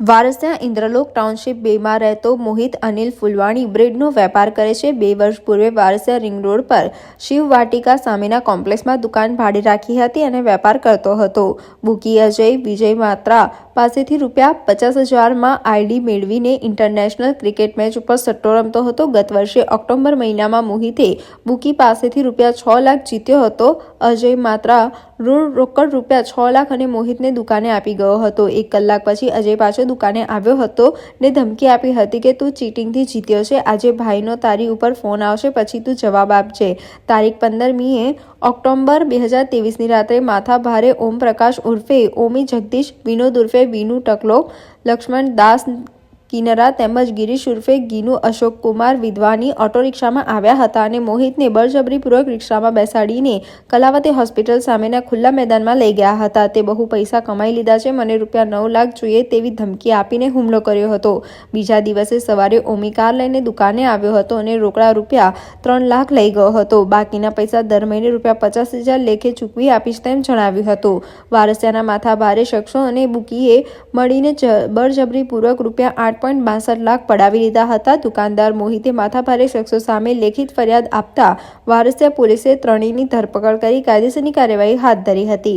Varasiya Indralok township બેમાં રહેતો મોહિત અનિલ ફુલવાણી બ્રેડનો વેપાર કરે છે. બે વર્ષ પૂર્વે વારસિયા રિંગ રોડ પર શિવ વાટિકા સામેના કોમ્પ્લેક્સમાં દુકાન ભાડે રાખી હતી અને વેપાર કરતો હતો. બુકી અજય વિજય માત્રા પાસેથી રૂપિયા પચાસ હજારમાં આઈડી મેળવીને ઇન્ટરનેશનલ ક્રિકેટ મેચ ઉપર સટ્ટો રમતો હતો. ગત વર્ષે ઓક્ટોબર મહિનામાં મોહિતે બુકી પાસેથી રૂપિયા છ લાખ જીત્યો હતો. અજય માત્રા ઋણ રોકડ રૂપિયા છ લાખ અને મોહિતને દુકાને આપી ગયો હતો. એક કલાક પછી અજય પાછો દુકાને આવ્યો હતો ને ધમકી આપી હતી કે તું ચીટિંગથી જીત્યો છે. આજે ભાઈનો તારી ઉપર ફોન આવશે, પછી તું જવાબ આપજે. તારીખ પંદરમીએ ઓક્ટોબર બે હજાર ત્રેવીસની રાત્રે માથા ભારે ઓમ પ્રકાશ ઉર્ફે ઓમી જગદીશ વિનોદ ઉર્ફે વિનુ ટકલો લક્ષ્મણ દાસ કિનરા તેમજ ગિરીશ ઉર્ફે ગીનુ અશોક કુમાર વિધવાની ઓટો રિક્ષામાં આવ્યા હતા અને મોહિતને બળજબરીપૂર્વક રિક્ષામાં બેસાડીને કલાવતી હોસ્પિટલ સામેના ખુલ્લા મેદાનમાં લઈ ગયા હતા. તે બહુ પૈસા કમાઈ લીધા છે. મને રૂપિયા નવ લાખ જોઈએ તેવી ધમકી આપીને હુમલો કર્યો હતો. બીજા દિવસે સવારે ઓમી કાર લઈને દુકાને આવ્યો હતો અને રોકડા રૂપિયા ત્રણ લાખ લઈ ગયો હતો. બાકીના પૈસા દર મહિને રૂપિયા પચાસ હજાર લેખે ચૂકવી આપીશ તેમ જણાવ્યું હતું. વારસિયાના માથા ભારે શખ્સો અને બુકીએ મળીને બળજબરીપૂર્વક રૂપિયા આઠ પોઈન્ટ બાસઠ લાખ પડાવી લીધા હતા. દુકાનદાર મોહિતે માથાભારે શખ્સો સામે લેખિત ફરિયાદ આપતા વારસિયા પોલીસે ત્રણેયની ધરપકડ કરી કાયદેસરની કાર્યવાહી હાથ ધરી હતી.